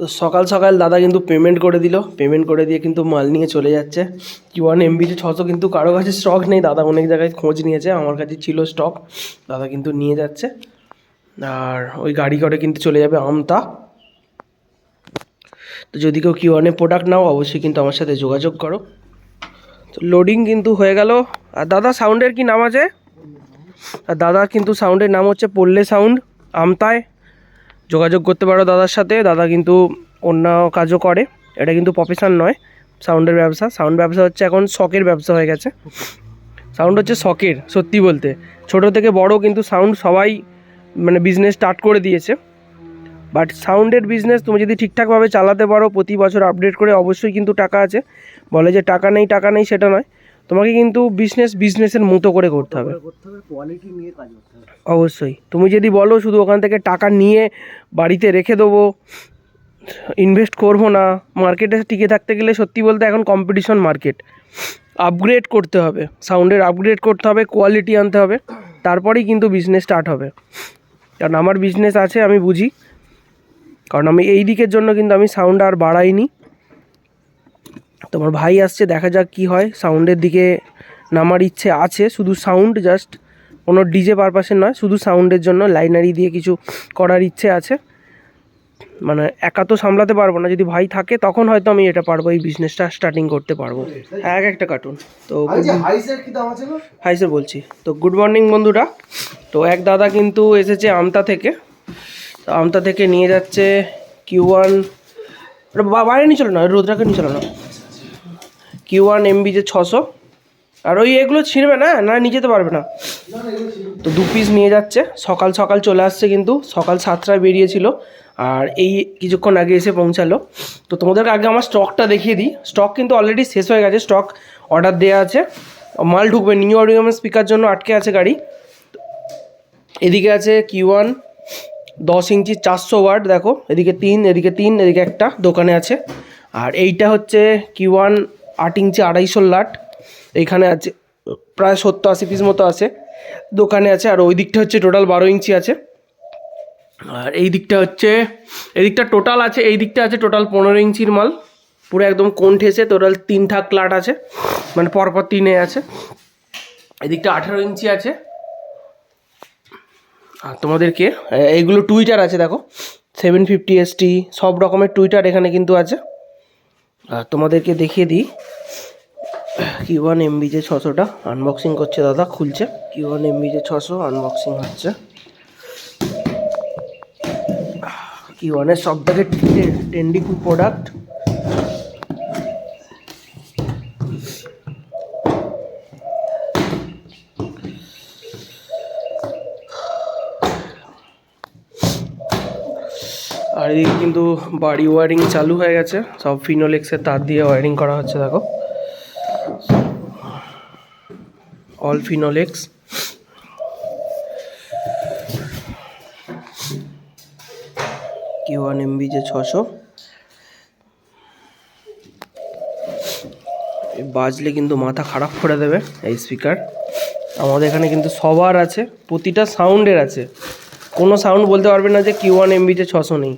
তো সকাল সকাল দাদা কিন্তু পেমেন্ট করে দিল। পেমেন্ট করে দিয়ে কিন্তু মাল নিয়ে চলে যাচ্ছে। কি ওয়ান এমবিতে ছশো কিন্তু কারও কাছে স্টক নেই। দাদা অনেক জায়গায় খোঁজ নিয়েছে। আমার কাছে ছিল স্টক দাদা কিন্তু নিয়ে যাচ্ছে। আর ওই গাড়ি করে কিন্তু চলে যাবে আমতা। তো যদি কেউ কিউ ওয়ানে প্রোডাক্ট নাও, অবশ্যই কিন্তু আমার সাথে যোগাযোগ করো। তো লোডিং কিন্তু হয়ে গেল। আর দাদা সাউন্ডের কি নাম আছে? আর দাদার কিন্তু সাউন্ডের নাম হচ্ছে পল্লে সাউন্ড আমতায়। যোগাযোগ করতে পারো দাদার সাথে। দাদা কিন্তু অন্য কাজও করে। এটা কিন্তু প্রফেশন নয় সাউন্ডের ব্যবসা। সাউন্ড ব্যবসা হচ্ছে এখন শখের ব্যবসা হয়ে গেছে। সাউন্ড হচ্ছে শখের, সত্যি বলতে। ছোট থেকে বড় কিন্তু সাউন্ড সবাই মানে বিজনেস স্টার্ট করে দিয়েছে। বাট সাউন্ডের বিজনেস তুমি যদি ঠিকঠাকভাবে চালাতে পারো, প্রতি বছর আপডেট করে অবশ্যই কিন্তু টাকা আছে। বলে যে টাকা নেই টাকা নেই, সেটা নয়। তোমাকে কিন্তু বিজনেস বিজনেসের মতো করে করতে হবে। কোয়ালিটি অবশ্যই। তুমি যদি বলো শুধু ওখান থেকে টাকা নিয়ে বাড়িতে রেখে দেবো ইনভেস্ট করব না মার্কেটে টিকে থাকতে গেলে সত্যি বলতে এখন কম্পিটিশন মার্কেট আপগ্রেড করতে হবে। সাউন্ডের আপগ্রেড করতে হবে কোয়ালিটি আনতে হবে, তারপরেই কিন্তু বিজনেস স্টার্ট হবে। কারণ আমার বিজনেস আছে, আমি বুঝি। কারণ আমি এই দিকের জন্য কিন্তু আমি সাউন্ড আর বাড়াইনি। তোমার ভাই আসছে দেখা যাক কি হয়। সাউন্ডের দিকে নামার ইচ্ছে আছে শুধু সাউন্ড জাস্ট কোনো ডিজে পারপাসের নয় শুধু সাউন্ডের জন্য লাইনারি দিয়ে কিছু করার ইচ্ছে আছে। মানে একা তো সামলাতে পারব না যদি ভাই থাকে তখন হয়তো আমি এটা পারব এই বিজনেসটা স্টার্টিং করতে পারব। এক একটা কার্টুন তো হাই স্যার বলছি। তো গুড মর্নিং বন্ধুরা। তো এক দাদা কিন্তু এসেছে আমতা থেকে। তো আমতা থেকে নিয়ে যাচ্ছে কিউ ওয়ান বাইরে নিয়ে চলো না রোদ্রাকে নিয়ে চলো না। কিউ ওয়ান এমবি যে ছশো। আর ওই এগুলো ছিঁড়বে না না নিয়ে যেতে পারবে না। তো দু পিস নিয়ে যাচ্ছে। সকাল সকাল চলে আসছে কিন্তু, সকাল সাতটায় বেরিয়েছিল। আর এই কিছুক্ষণ আগে এসে পৌঁছালো। তো তোমাদেরকে আগে আমার স্টকটা দেখিয়ে দিই। স্টক কিন্তু অলরেডি শেষ হয়ে গেছে। স্টক অর্ডার দেওয়া আছে। মাল ঢুকবে নিউ অডিওমের স্পিকার জন্য। আটকে আছে গাড়ি। এদিকে আছে কিউ ওয়ান দশ ইঞ্চি চারশো ওয়াট, দেখো। এদিকে তিন এদিকে তিন, এদিকে একটা দোকানে আছে। আর এইটা হচ্ছে কিউ ওয়ান আট ইঞ্চি আড়াইশো লাট। এইখানে আছে, প্রায় সত্তর আশি পিস মতো আছে। দোকানে আছে, আর ওই দিকটা হচ্ছে টোটাল বারো ইঞ্চি আছে। আর এই দিকটা হচ্ছে, এই দিকটা টোটাল আছে, এই দিকটা আছে টোটাল পনেরো ইঞ্চির মাল। পুরো একদম কোন ঠেসে টোটাল তিন থাক লাট আছে। মানে পরপর তিনে আছে। এদিকটা আঠেরো ইঞ্চি আছে। আর তোমাদেরকে এ- এইগুলো টুইটার আছে, দেখো। সেভেন ফিফটি এসটি সব রকমের টুইটার এখানে কিন্তু আছে। তোমাদেরকে দেখিয়ে দিই। কি ওয়ান এমবি যে ছশোটা আনবক্সিং করছে দাদা, খুলছে। কি ওয়ান এমবি যে ছশো আনবক্সিং হচ্ছে। কি ওয়ানের সব থেকে ট্রেন্ডিং প্রোডাক্ট আর এদিকে কিন্তু বাড়ি ওয়ারিং চালু হয়ে গেছে। সব ফিনোলেক্সের তার দিয়ে ওয়ারিং করা হচ্ছে, দেখো। অল ফিনোলেক্স কি ওয়ান এমবি যে ছশো। বাজলে কিন্তু মাথা খারাপ করে দেবে এই স্পিকার আমাদের এখানে কিন্তু সবার আছে, প্রতিটা সাউন্ডের আছে। কোনো সাউন্ড বলতে পারবে না যে কিউ ওয়ান এমবিতে ছশো নেই।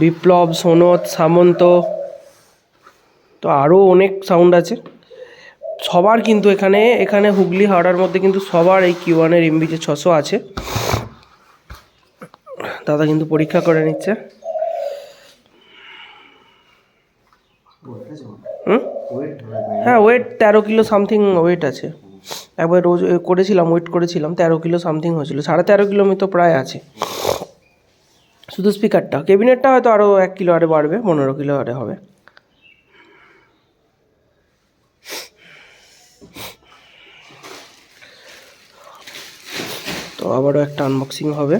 বিপ্লব, সোনত, সামন্ত, তো আরও অনেক সাউন্ড আছে। সবার কিন্তু এখানে এখানে হুগলি হাওড়ার মধ্যে কিন্তু সবার এই কিউ ওয়ানের এমবিতে ছশো আছে। দাদা কিন্তু পরীক্ষা করে নিচ্ছে। হ্যাঁ ওয়েট তেরো কিলো সামথিং ওয়েট আছে। একবার রোজ করেছিলাম ওয়েট করেছিলাম, তেরো কিলো সামথিং হয়েছিল, সাড়ে তেরো কিলো মতো প্রায় আছে। শুধু স্পিকারটা কেবিনেটটা হয়তো আরও এক কিলো আরে বাড়বে, পনেরো কিলো আরে হবে। তো আবারও একটা আনবক্সিং হবে।